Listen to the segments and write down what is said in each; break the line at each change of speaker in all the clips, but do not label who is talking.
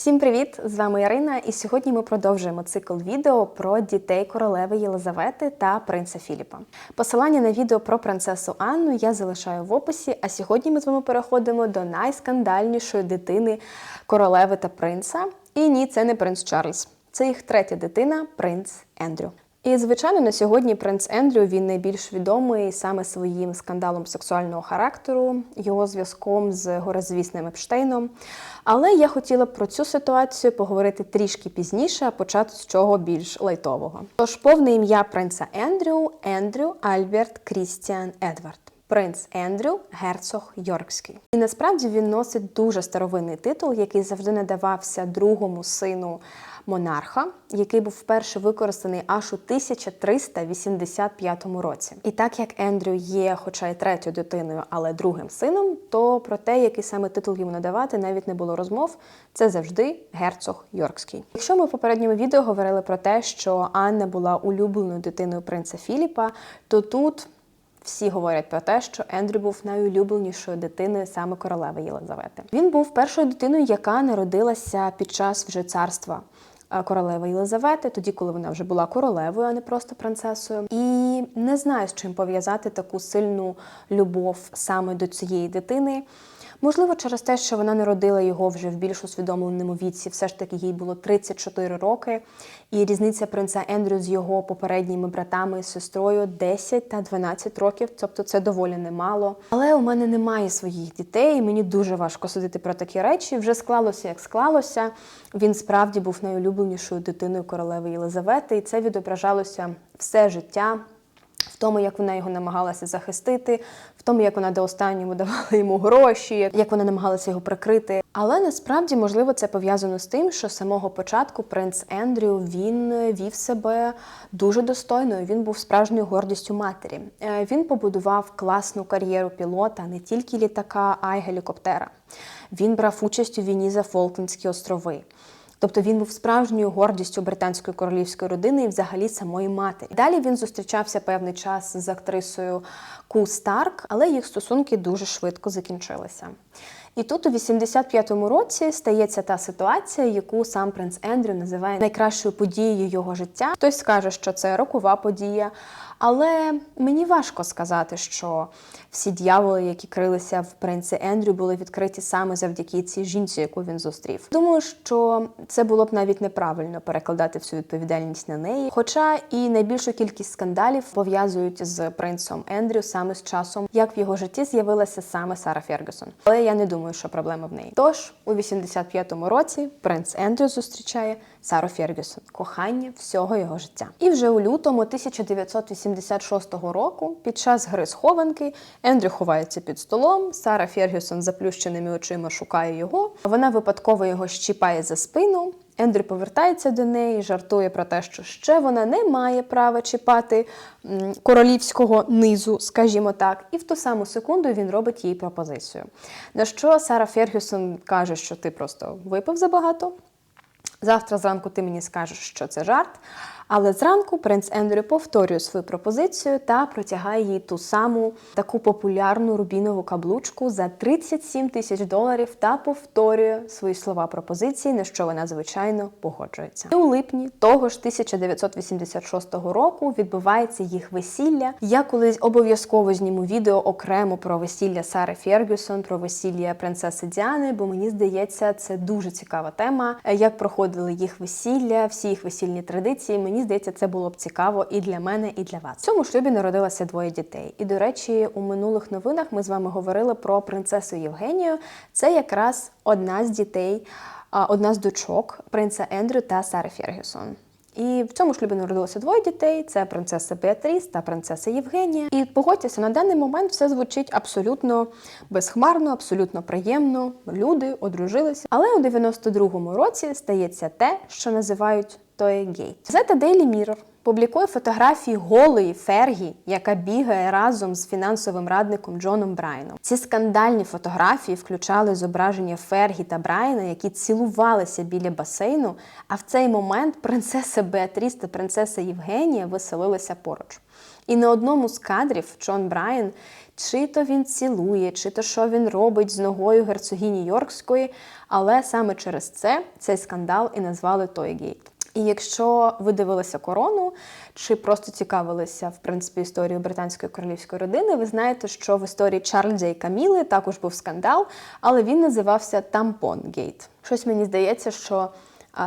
Всім привіт! З вами Ірина, і сьогодні ми продовжуємо цикл відео про дітей королеви Єлизавети та принца Філіпа. Посилання на відео про принцесу Анну я залишаю в описі. А сьогодні ми з вами переходимо до найскандальнішої дитини королеви та принца. І ні, це не принц Чарльз. Це їх третя дитина, принц Ендрю. І, звичайно, на сьогодні принц Ендрю він найбільш відомий саме своїм скандалом сексуального характеру, його зв'язком з горизвісним Епштейном. Але я хотіла б про цю ситуацію поговорити трішки пізніше, а почати з чого більш лайтового. Тож повне ім'я принца Ендрю Ендрю Альберт Крістіан Едвард. Принц Ендрю, герцог Йоркський. І насправді він носить дуже старовинний титул, який завжди надавався другому сину монарха, який був вперше використаний аж у 1385 році. І так як Ендрю є, хоча й третьою дитиною, але другим сином, то про те, який саме титул йому надавати, навіть не було розмов. Це завжди герцог Йоркський. Якщо ми в попередньому відео говорили про те, що Анна була улюбленою дитиною принца Філіпа, то тут. Всі говорять про те, що Ендрю був найулюбленішою дитиною саме королеви Єлизавети. Він був першою дитиною, яка народилася під час вже царства е, королеви Єлизавети, тоді, коли вона вже була королевою, а не просто принцесою. І не знаю, з чим пов'язати таку сильну любов саме до цієї дитини. Можливо, через те, що вона народила його вже в більш усвідомленому віці, все ж таки їй було 34 роки, і різниця принца Ендрю з його попередніми братами і сестрою 10 та 12 років, тобто це доволі немало. Але у мене немає своїх дітей, і мені дуже важко судити про такі речі. Вже склалося, як склалося. Він справді був найулюбленішою дитиною королеви Єлизавети, і це відображалося все життя в тому, як вона його намагалася захистити, в тому, як вона до останнього давала йому гроші, як вона намагалася його прикрити. Але насправді, можливо, це пов'язано з тим, що з самого початку принц Ендрю він вів себе дуже достойно. Він був справжньою гордістю матері. Е, Він побудував класну кар'єру пілота не тільки літака, а й гелікоптера. Він брав участь у війні за Фолклендські острови. Тобто він був справжньою гордістю британської королівської родини і взагалі самої матері. Далі він зустрічався певний час з актрисою Ку Старк, але їх стосунки дуже швидко закінчилися. І тут у 85-му році стається та ситуація, яку сам принц Ендрю називає найкращою подією його життя. Хтось скаже, що це рокова подія. Але мені важко сказати, що всі дьяволи, які крилися в принці Ендрю, були відкриті саме завдяки цій жінці, яку він зустрів. Думаю, що це було б навіть неправильно перекладати всю відповідальність на неї. Хоча і найбільшу кількість скандалів пов'язують з принцем Ендрю саме з часом, як в його житті з'явилася саме Сара Фергюсон. Але я не думаю, що проблема в неї. Тож у 85-му році принц Ендрю зустрічає Сару Фергюсон, кохання всього його життя. І вже у лютому 1986 року, під час гри схованки, Ендрю ховається під столом. Сара Фергюсон заплющеними очима шукає його. Вона випадково його щіпає за спину. Ендрю повертається до неї, жартує про те, що ще вона не має права чіпати королівського низу, скажімо так, і в ту саму секунду він робить їй пропозицію. На що Сара Фергюсон каже, що ти просто випив забагато. Завтра зранку ти мені скажеш, що це жарт. Але зранку принц Ендрю повторює свою пропозицію та протягає їй ту саму таку популярну рубінову каблучку за 37 тисяч доларів та повторює свої слова пропозиції, на що вона звичайно погоджується. І у липні того ж 1986 року відбувається їх весілля. Я колись обов'язково зніму відео окремо про весілля Сари Фергюсон, про весілля принцеси Діани, бо мені здається, це дуже цікава тема. Як проходили їх весілля, всі їх весільні традиції. Мені здається, це було б цікаво і для мене, і для вас. В цьому шлюбі народилося двоє дітей. І, до речі, у минулих новинах ми з вами говорили про принцесу Євгенію. Це якраз одна з дітей, одна з дочок принца Ендрю та Сари Фергюсон. І в цьому шлюбі народилося двоє дітей: це принцеса Беатріс та принцеса Євгенія. І погодьтеся, на даний момент все звучить абсолютно безхмарно, абсолютно приємно. Люди одружилися. Але у 92-му році стається те, що називають Тоєгейт. Газета Daily Mirror публікує фотографії голої Фергі, яка бігає разом з фінансовим радником Джоном Брайном. Ці скандальні фотографії включали зображення Фергі та Брайана, які цілувалися біля басейну. А в цей момент принцеса Беатріс та принцеса Євгенія веселилися поруч. І на одному з кадрів Джон Брайан, чи то він цілує, чи то що він робить з ногою герцогині Йоркської, але саме через це цей скандал і назвали той гейт. І якщо ви дивилися корону, чи просто цікавилися в принципі історією британської королівської родини, ви знаєте, що в історії Чарльза і Каміли також був скандал, але він називався Тампон Гейт. Щось мені здається, що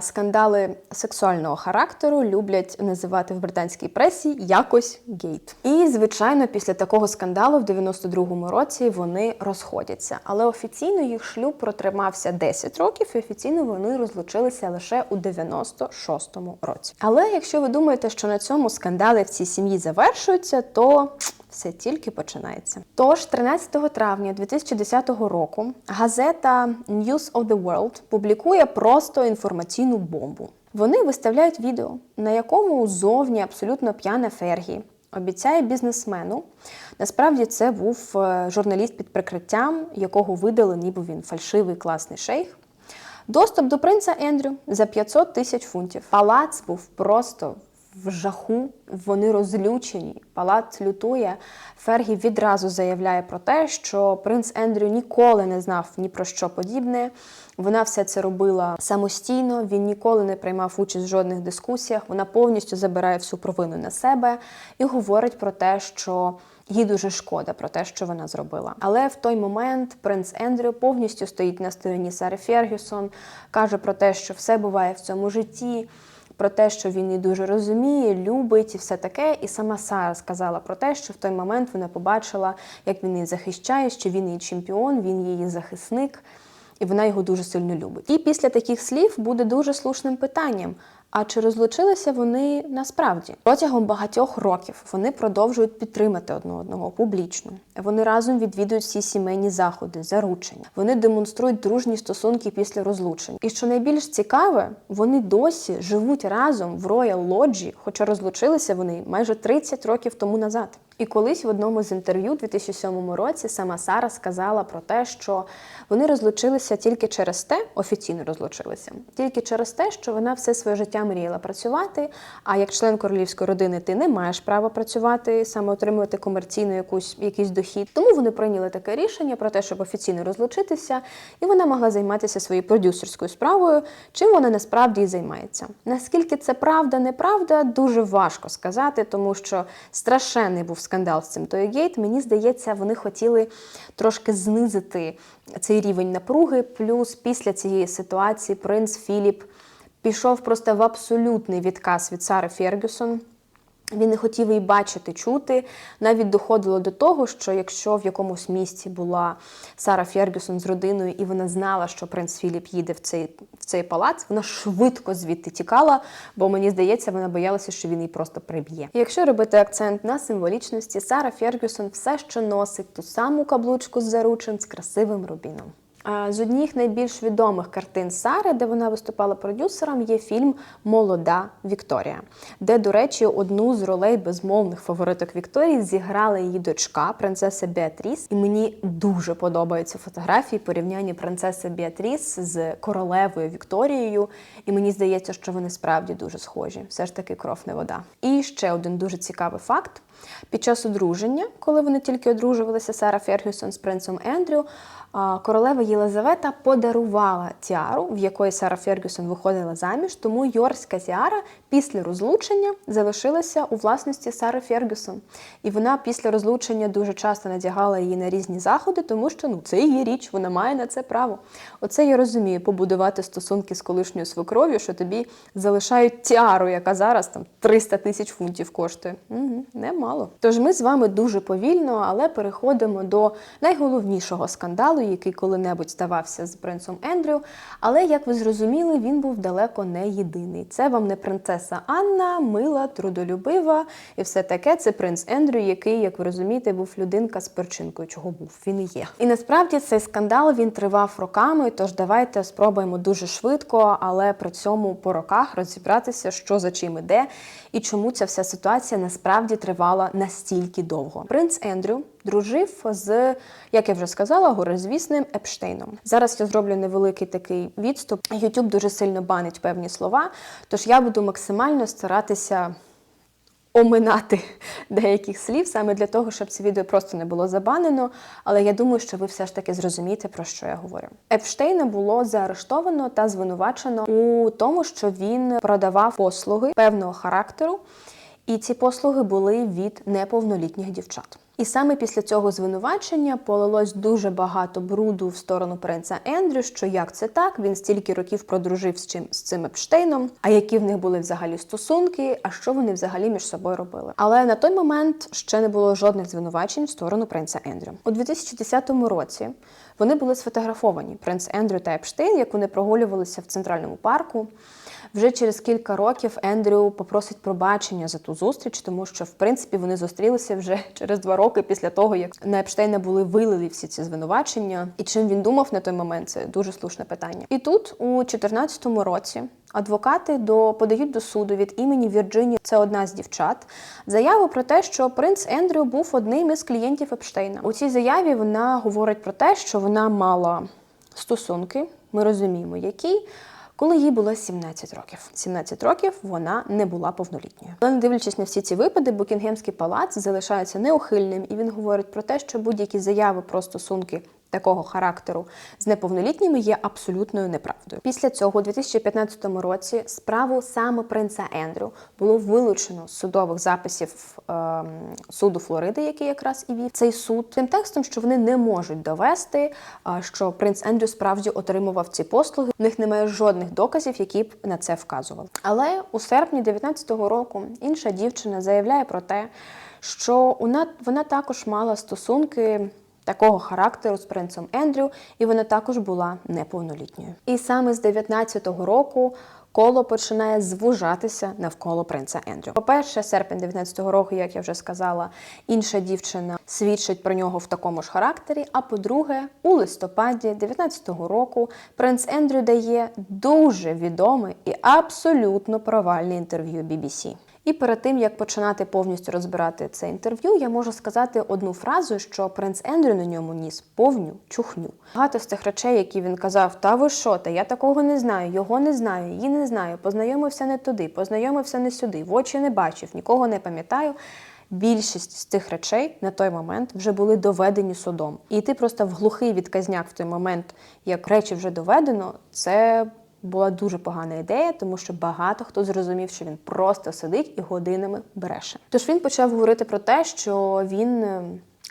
скандали сексуального характеру люблять називати в британській пресі якось гейт. І звичайно, після такого скандалу в 92-му році вони розходяться. Але офіційно їх шлюб протримався 10 років, і офіційно вони розлучилися лише у 96-му році. Але якщо ви думаєте, що на цьому скандали в цій сім'ї завершуються, то все тільки починається. Тож, 13 травня 2010 року газета News of the World публікує просто інформаційну бомбу. Вони виставляють відео, на якому зовні абсолютно п'яна Фергі обіцяє бізнесмену. Насправді це був е, журналіст під прикриттям, якого видали, ніби він фальшивий класний шейх. Доступ до принца Ендрю за 500 тисяч фунтів. Палац був просто в жаху, вони розлючені. Палац лютує. Фергі відразу заявляє про те, що принц Ендрю ніколи не знав ні про що подібне. Вона все це робила самостійно, він ніколи не приймав участь в жодних дискусіях. Вона повністю забирає всю провину на себе і говорить про те, що їй дуже шкода про те, що вона зробила. Але в той момент принц Ендрю повністю стоїть на стороні Сари Фергюсон, каже про те, що все буває в цьому житті про те, що він її дуже розуміє, любить і все таке. І сама Сара сказала про те, що в той момент вона побачила, як він її захищає, що він її чемпіон, він її захисник, і вона його дуже сильно любить. І після таких слів буде дуже слушним питанням. А чи розлучилися вони насправді протягом багатьох років вони продовжують підтримати одне одного публічно. Вони разом відвідують всі сімейні заходи, заручення. Вони демонструють дружні стосунки після розлучень. І що найбільш цікаве, вони досі живуть разом в Роял Лоджі, хоча розлучилися вони майже 30 років тому назад. І колись в одному з інтерв'ю у 2007 році сама Сара сказала про те, що вони розлучилися тільки через те, офіційно розлучилися, тільки через те, що вона все своє життя мріяла працювати. А як член королівської родини, ти не маєш права працювати, саме отримувати комерційну якусь якийсь дохід. Тому вони прийняли таке рішення про те, щоб офіційно розлучитися, і вона могла займатися своєю продюсерською справою, чим вона насправді і займається. Наскільки це правда, неправда, дуже важко сказати, тому що страшенний був скандал з цим Тоєгейт, мені здається, вони хотіли трошки знизити цей рівень напруги. Плюс після цієї ситуації принц Філіп пішов просто в абсолютний відказ від Сари Фергюсон. Він не хотів її бачити, чути. Навіть доходило до того, що якщо в якомусь місці була Сара Фергюсон з родиною, і вона знала, що принц Філіп їде в цей в цей палац, вона швидко звідти тікала, бо мені здається, вона боялася, що він її просто приб'є. Якщо робити акцент на символічності, Сара Фергюсон все ще носить ту саму каблучку з заручин з красивим рубіном. З одних найбільш відомих картин Сари, де вона виступала продюсером, є фільм Молода Вікторія, де, до речі, одну з ролей безмовних фавориток Вікторії зіграла її дочка, принцеса Біатріс. І мені дуже подобаються фотографії порівняння принцеси Біатріс з королевою Вікторією. І мені здається, що вони справді дуже схожі. Все ж таки кров не вода. І ще один дуже цікавий факт: під час одруження, коли вони тільки одружувалися, Сара Фергюсон з принцем Ендрю королева Єлизавета подарувала тіару, в якої Сара Фергюсон виходила заміж, тому Йорська тіара після розлучення залишилася у власності Сари Фергюсон. І вона після розлучення дуже часто надягала її на різні заходи, тому що ну, це її річ, вона має на це право. Оце я розумію, побудувати стосунки з колишньою свекров'ю, що тобі залишають тіару, яка зараз там 300 тисяч фунтів коштує. Угу, Немало. Тож ми з вами дуже повільно, але переходимо до найголовнішого скандалу, який коли-небудь ставався з принцем Ендрю. Але, як ви зрозуміли, він був далеко не єдиний. Це вам не принцеса Анна, мила, трудолюбива і все таке. Це принц Ендрю, який, як ви розумієте, був людинка з перчинкою, чого був він і є. І насправді цей скандал він тривав роками. Тож давайте спробуємо дуже швидко, але при цьому по роках розібратися, що за чим іде, і чому ця вся ситуація насправді тривала настільки довго. Принц Ендрю дружив з, як я вже сказала, горизвісним Епштейном. Зараз я зроблю невеликий такий відступ. YouTube дуже сильно банить певні слова, тож я буду максимально старатися оминати деяких слів саме для того, щоб це відео просто не було забанено. Але я думаю, що ви все ж таки зрозумієте, про що я говорю. Епштейна було заарештовано та звинувачено у тому, що він продавав послуги певного характеру. І ці послуги були від неповнолітніх дівчат. І саме після цього звинувачення полилось дуже багато бруду в сторону принца Ендрю, що як це так, він стільки років продружив з чим з цим Епштейном, а які в них були взагалі стосунки, а що вони взагалі між собою робили. Але на той момент ще не було жодних звинувачень в сторону принца Ендрю. У 2010 році вони були сфотографовані принц Ендрю та Епштейн, як вони прогулювалися в центральному парку. Вже через кілька років Ендрю попросить пробачення за ту зустріч, тому що в принципі вони зустрілися вже через два роки після того, як на Епштейна були вилили всі ці звинувачення. І чим він думав на той момент, це дуже слушне питання. І тут, у 2014 році, адвокати до подають до суду від імені Вірджинії, це одна з дівчат, заяву про те, що принц Ендрю був одним із клієнтів Епштейна. У цій заяві вона говорить про те, що вона мала стосунки, ми розуміємо, які коли їй було 17 років. 17 років вона не була повнолітньою. Але не дивлячись на всі ці випади, Букінгемський палац залишається неухильним, і він говорить про те, що будь-які заяви про стосунки. Такого характеру з неповнолітніми є абсолютною неправдою. Після цього, у 2015 році, справу саме принца Ендрю було вилучено з судових записів е, суду Флориди, який якраз і вів цей суд, тим текстом, що вони не можуть довести, е, що принц Ендрю справді отримував ці послуги. В них немає жодних доказів, які б на це вказували. Але у серпні 2019 року інша дівчина заявляє про те, що вона, вона також мала стосунки такого характеру з принцем Ендрю, і вона також була неповнолітньою. І саме з 19-го року коло починає звужатися навколо принца Ендрю. По-перше, серпень 19-го року, як я вже сказала, інша дівчина свідчить про нього в такому ж характері. А по-друге, у листопаді 19-го року принц Ендрю дає дуже відоме і абсолютно провальне інтерв'ю BBC. І перед тим як починати повністю розбирати це інтерв'ю, я можу сказати одну фразу, що принц Ендрю на ньому ніс повню чухню. Багато з тих речей, які він казав, та ви що, та я такого не знаю, його не знаю, її не знаю, познайомився не туди, познайомився не сюди, в очі не бачив, нікого не пам'ятаю. Більшість з тих речей на той момент вже були доведені судом. І ти просто в глухий відказняк в той момент, як речі вже доведено, це була дуже погана ідея, тому що багато хто зрозумів, що він просто сидить і годинами бреше. Тож він почав говорити про те, що він. е,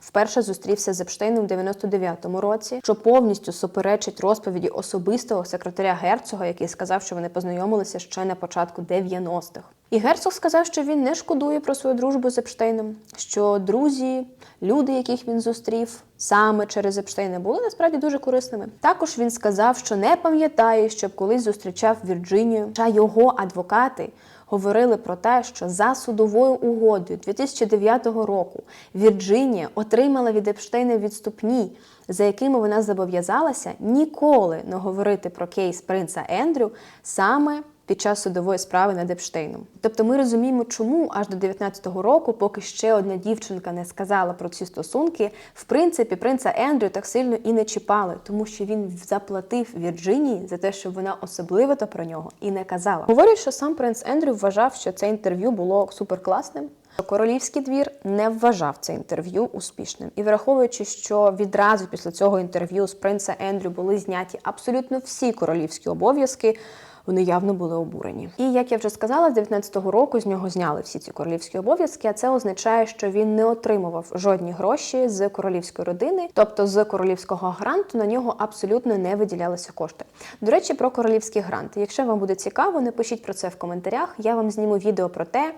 Вперше зустрівся з Епштейном в 99-му році, що повністю суперечить розповіді особистого секретаря герцога, який сказав, що вони познайомилися ще на початку 90-х. І герцог сказав, що він не шкодує про свою дружбу з Епштейном, що друзі, люди, яких він зустрів саме через Епштейна, були насправді дуже корисними. Також він сказав, що не пам'ятає, щоб колись зустрічав Вірджинію, а його адвокати говорили про те, що за судовою угодою 2009 року Вірджинія отримала від Епштейна відступні, за якими вона зобов'язалася ніколи не говорити про кейс принца Ендрю саме під час судової справи над Епштейном. Тобто ми розуміємо, чому аж до 19-го року, поки ще одна дівчинка не сказала про ці стосунки, в принципі, принца Ендрю так сильно і не чіпали, тому що він заплатив Вірджинії за те, щоб вона особливо то про нього і не казала. Говорять, що сам принц Ендрю вважав, що це інтерв'ю було суперкласним. Королівський двір не вважав це інтерв'ю успішним. І враховуючи, що відразу після цього інтерв'ю з принца Ендрю були зняті абсолютно всі королівські обов'язки, вони явно були обурені. І як я вже сказала, з 19-го року з нього зняли всі ці королівські обов'язки. А це означає, що він не отримував жодні гроші з королівської родини, тобто з королівського гранту на нього абсолютно не виділялися кошти. До речі, про королівські гранти. Якщо вам буде цікаво, напишіть про це в коментарях. Я вам зніму відео про те.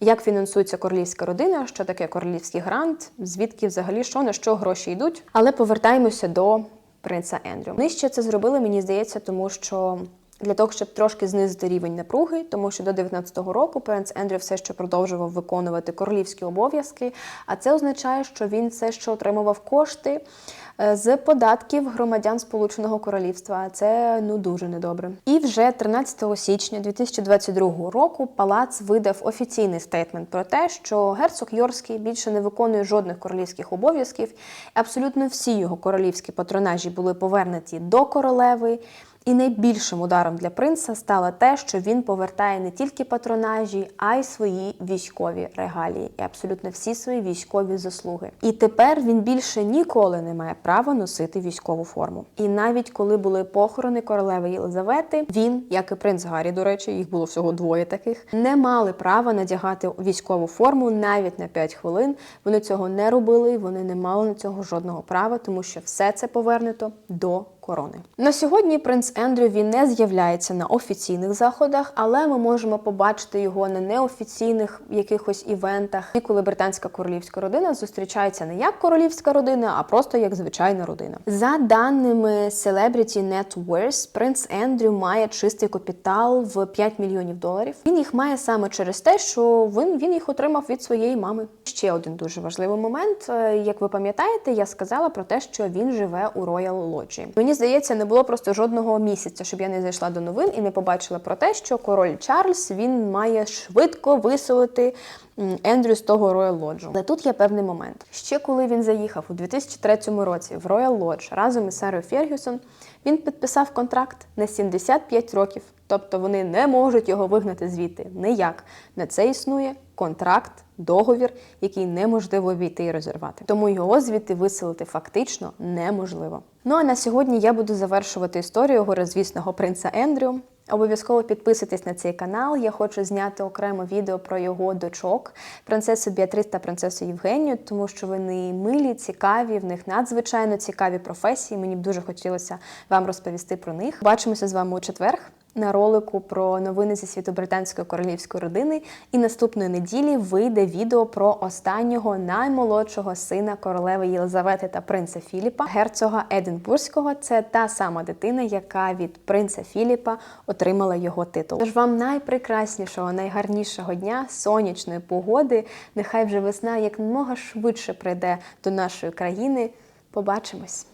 Як фінансується королівська родина, що таке королівський грант, звідки взагалі що на що гроші йдуть. Але повертаємося до принца Ендрю. Нижче це зробили, мені здається, тому що для того, щоб трошки знизити рівень напруги, тому що до 19-го року принц Ендрю все ще продовжував виконувати королівські обов'язки, а це означає, що він все ще отримував кошти е, з податків громадян Сполученого Королівства. Це ну дуже недобре. І вже 13 січня 2022 року палац видав офіційний стейтмент про те, що герцог Йорський більше не виконує жодних королівських обов'язків. Абсолютно всі його королівські патронажі були повернуті до королеви. І найбільшим ударом для принца стало те, що він повертає не тільки патронажі, а й свої військові регалії і абсолютно всі свої військові заслуги. І тепер він більше ніколи не має права носити військову форму. І навіть коли були похорони королеви Єлизавети, він, як і принц Гаррі, до речі, їх було всього двоє таких, не мали права надягати військову форму навіть на 5 хвилин. Вони цього не робили, вони не мали на цього жодного права, тому що все це повернуто до корони. На сьогодні принц Ендрю він не з'являється на офіційних заходах, але ми можемо побачити його на неофіційних якихось івентах, і коли британська королівська родина зустрічається не як королівська родина, а просто як звичайна родина. За даними Celebrity Net Worth, принц Ендрю має чистий капітал в 5 мільйонів доларів. Він їх має саме через те, що він, він їх отримав від своєї мами. Ще один дуже важливий момент. Е, Як ви пам'ятаєте, я сказала про те, що він живе у Royal Lodge. Мені здається, не було просто жодного місяця, щоб я не зайшла до новин і не побачила про те, що король Чарльз він має швидко виселити Ендрю з того Royal Lodge. Але тут є певний момент. Ще коли він заїхав у 2003 році в Royal Lodge разом із Сарою Фергюсон, він підписав контракт на 75 років. Тобто вони не можуть його вигнати звідти ніяк. На це існує контракт, договір, який неможливо обійти і розірвати. Тому його звідти виселити фактично неможливо. Ну а на сьогодні я буду завершувати історію горизвісного принца Ендрю. Обов'язково підписуйтесь на цей канал. Я хочу зняти окремо відео про його дочок, принцесу Біатрис та принцесу Євгенію, тому що вони милі, цікаві, в них надзвичайно цікаві професії. Мені б дуже хотілося вам розповісти про них. Бачимося з вами у четверг на ролику про новини зі світу британської королівської родини. І наступної неділі вийде відео про останнього наймолодшого сина королеви Єлизавети та принца Філіпа, герцога Единбурзького. Це та сама дитина, яка від принца Філіпа отримала його титул. Тож вам найпрекраснішого, найгарнішого дня, сонячної погоди. Нехай вже весна якомога швидше прийде до нашої країни. Побачимось!